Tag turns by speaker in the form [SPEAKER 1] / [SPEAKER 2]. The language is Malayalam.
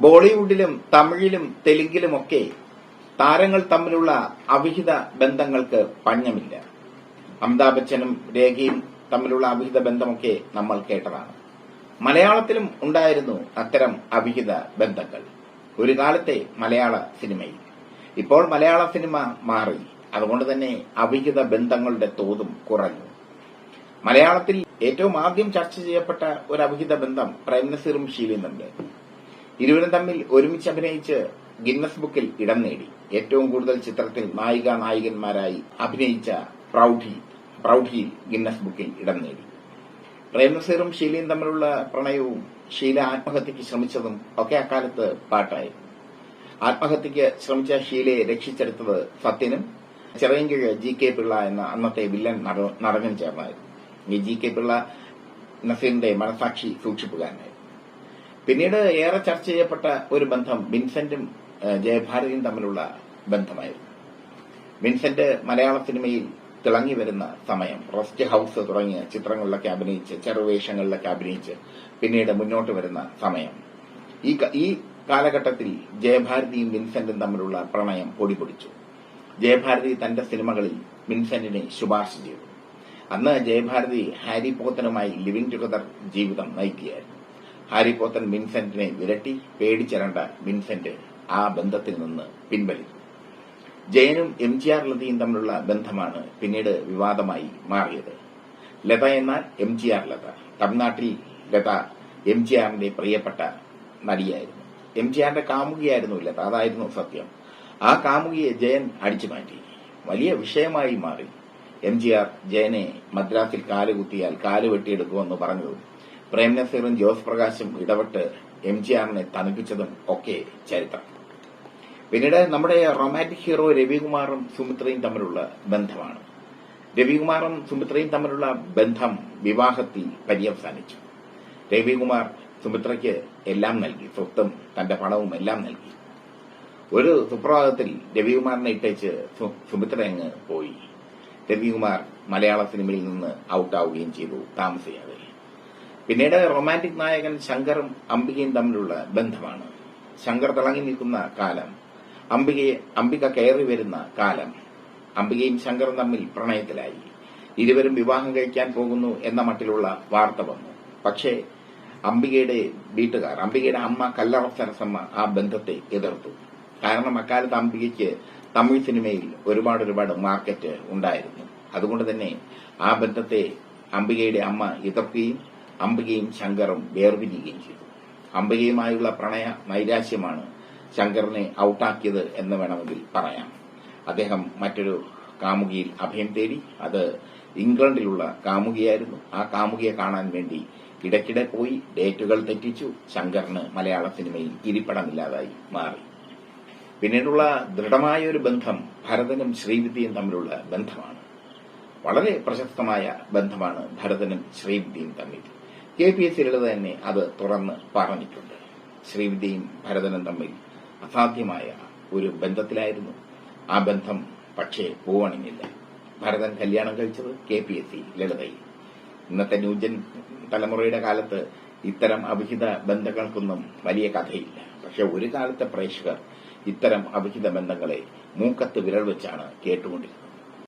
[SPEAKER 1] ബോളിവുഡിലും തമിഴിലും തെലുങ്കിലുമൊക്കെ താരങ്ങൾ തമ്മിലുള്ള അവിഹിത ബന്ധങ്ങൾക്ക് പഞ്ഞമില്ല. അമിതാഭ് ബച്ചനും രേഖയും തമ്മിലുള്ള അവിഹിത ബന്ധമൊക്കെ നമ്മൾ കേട്ടതാണ്. മലയാളത്തിലും ഉണ്ടായിരുന്നു അത്തരം അവിഹിത ബന്ധങ്ങൾ. ഒരു കാലത്തെ മലയാള സിനിമയിൽ. ഇപ്പോൾ മലയാള സിനിമ മാറി. അതുകൊണ്ട് തന്നെ അവിഹിത ബന്ധങ്ങളുടെ തോതും കുറഞ്ഞു. മലയാളത്തിൽ ഏറ്റവും ആദ്യം ചർച്ച ചെയ്യപ്പെട്ട ഒരു അവിഹിത ബന്ധം പ്രേംനസീറും ഷീലിനുണ്ട് ഇരുവരും തമ്മിൽ ഒരുമിച്ച് അഭിനയിച്ച് ഗിന്നസ് ബുക്കിൽ ഇടം നേടി. ഏറ്റവും കൂടുതൽ ചിത്രത്തിൽ നായിക നായകന്മാരായി അഭിനയിച്ച പ്രൌഢി പ്രൗഢിയിൽ ഗിന്നസ് ബുക്കിൽ ഇടം നേടി. പ്രേംനസീറും ഷീലയും തമ്മിലുള്ള പ്രണയവും ഷീല ആത്മഹത്യക്ക് ശ്രമിച്ചതും ഒക്കെ അക്കാലത്ത് പാട്ടായി ആത്മഹത്യക്ക് ശ്രമിച്ച ഷീലയെ രക്ഷിച്ചെടുത്തത് സത്യനും ചിറയൻകീഴ് ജി കെ പിള്ള എന്ന അന്നത്തെ വില്ലൻ നട- നടനും ചേർന്നായിരുന്നു ഈ ജി കെ പിള്ള നസീറിന്റെ മനസാക്ഷി സൂക്ഷിപ്പുകാരനായിരുന്നു. പിന്നീട് ഏറെ ചർച്ച ചെയ്യപ്പെട്ട ഒരു ബന്ധം വിൻസെന്റും ജയഭാരതിയും തമ്മിലുള്ള ബന്ധമായിരുന്നു. വിൻസെന്റ് മലയാള സിനിമയിൽ തിളങ്ങി വരുന്ന സമയം റെസ്റ്റ് ഹൌസ് തുടങ്ങിയ ചിത്രങ്ങളിലൊക്കെ അഭിനയിച്ച് ചെറുവേഷങ്ങളിലൊക്കെ അഭിനയിച്ച് പിന്നീട് മുന്നോട്ട് വരുന്ന സമയം. ഈ ഈ കാലഘട്ടത്തിൽ ജയഭാരതിയും വിൻസെന്റും തമ്മിലുള്ള പ്രണയം പൊടിപൊടിച്ചു. ജയഭാരതി തന്റെ സിനിമകളിൽ വിൻസെന്റിനെ ശുപാർശ ചെയ്തു. അന്ന് ജയഭാരതി ഹാരി പോത്തനുമായി ലിവിംഗ് ടുഗദർ ജീവിതം നയിക്കുകയായിരുന്നു. ഹാരി പോത്തൻ വിൻസെന്റിനെ വിരട്ടി പേടിച്ചിരണ്ട വിൻസെന്റ് ആ ബന്ധത്തിൽ നിന്ന് പിൻവലിച്ചു. ജയനും എം ജി ആർ ലതയും തമ്മിലുള്ള ബന്ധമാണ് പിന്നീട് വിവാദമായി മാറിയത്. ലത എന്നാൽ എം ജി ആർ ലത. തമിഴ്നാട്ടിൽ ലത എം ജി ആറിന്റെ പ്രിയപ്പെട്ട നടിയായിരുന്നു. എം ജി ആറിന്റെ കാമുകിയായിരുന്നു ലത. അതായിരുന്നു സത്യം. ആ കാമുകിയെ ജയൻ അടിച്ചു മാറ്റി. വലിയ വിഷയമായി മാറി. എം ജി ആർ ജയനെ മദ്രാസിൽ കാൽ കുത്തിയാൽ കാൽ വെട്ടിയെടുക്കുമെന്ന് പറഞ്ഞതും പ്രേം നസീറും ജോസ് പ്രകാശും ഇടപെട്ട് എം ജി ആറിനെ തണുപ്പിച്ചതും ഒക്കെ ചരിത്രം. പിന്നീട് നമ്മുടെ റൊമാന്റിക് ഹീറോ രവികുമാറും സുമിത്രയും തമ്മിലുള്ള ബന്ധമാണ്. രവികുമാറും സുമിത്രയും തമ്മിലുള്ള ബന്ധം വിവാഹത്തിൽ പര്യവസാനിച്ചു. രവികുമാർ സുമിത്രയ്ക്ക് എല്ലാം നൽകി സ്വത്തും തന്റെ പണവും എല്ലാം നൽകി. ഒരു സുപ്രഭാതത്തിൽ രവികുമാറിനെ ഇട്ടേച്ച് സുമിത്ര അങ്ങ് പോയി. രവികുമാർ മലയാള സിനിമയിൽ നിന്ന് ഔട്ടാവുകയും ചെയ്തു താമസിയാതെ. പിന്നീട് റൊമാന്റിക് നായകൻ ശങ്കറും അംബികയും തമ്മിലുള്ള ബന്ധമാണ്. ശങ്കർ തിളങ്ങി നിൽക്കുന്ന കാലം അംബികയെ അംബിക കയറി വരുന്ന കാലം അംബികയും ശങ്കറും തമ്മിൽ പ്രണയത്തിലായി. ഇരുവരും വിവാഹം കഴിക്കാൻ പോകുന്നു എന്ന മട്ടിലുള്ള വാർത്ത വന്നു. പക്ഷേ അംബികയുടെ വീട്ടുകാർ അംബികയുടെ അമ്മ കല്ലറ സരസമ്മ ആ ബന്ധത്തെ എതിർത്തു. കാരണം അക്കാലത്ത് അംബികയ്ക്ക് തമിഴ് സിനിമയിൽ ഒരുപാട് ഒരുപാട് മാർക്കറ്റ് ഉണ്ടായിരുന്നു. അതുകൊണ്ട് തന്നെ ആ ബന്ധത്തെ അംബികയുടെ അമ്മ എതിർക്കുകയും അംബികയും ശങ്കറും വേർപിരിയുകയും ചെയ്തു. അംബികയുമായുള്ള പ്രണയ നൈരാശ്യമാണ് ശങ്കറിനെ ഔട്ടാക്കിയത് എന്ന് വേണമെങ്കിൽ പറയാം. അദ്ദേഹം മറ്റൊരു കാമുകിയിൽ അഭയം തേടി അത് ഇംഗ്ലണ്ടിലുള്ള കാമുകിയായിരുന്നു. ആ കാമുകിയെ കാണാൻ വേണ്ടി ഇടയ്ക്കിടെ പോയി ഡേറ്റുകൾ തെറ്റിച്ചു ശങ്കറിന് മലയാള സിനിമയിൽ ഇരിപ്പടമില്ലാതായി മാറി. പിന്നീടുള്ള ദൃഢമായ ഒരു ബന്ധം ഭരതനും ശ്രീവിദ്യയും തമ്മിലുള്ള ബന്ധമാണ്. വളരെ പ്രശസ്തമായ ബന്ധമാണ് ഭരതനും ശ്രീവിദ്യയും തമ്മിൽ. കെ പി എസ് ലളിത തന്നെ അത് തുറന്ന് പറഞ്ഞിട്ടുണ്ട്. ശ്രീവിദ്യയും ഭരതനും തമ്മിൽ അസാധ്യമായ ഒരു ബന്ധത്തിലായിരുന്നു. ആ ബന്ധം പക്ഷേ പൂവണിഞ്ഞില്ല. ഭരതൻ കല്യാണം കഴിച്ചത് കെ പി എസ് സി ലളിതയിൽ ഇന്നത്തെ ന്യൂജൻ തലമുറയുടെ കാലത്ത് ഇത്തരം അഭിഹിത ബന്ധങ്ങൾക്കൊന്നും വലിയ കഥയില്ല. പക്ഷെ ഒരു കാലത്തെ പ്രേക്ഷകർ ഇത്തരം അഭിഹിത ബന്ധങ്ങളെ മൂക്കത്ത് വിരൽ വെച്ചാണ് കേട്ടുകൊണ്ടിരുന്നത്.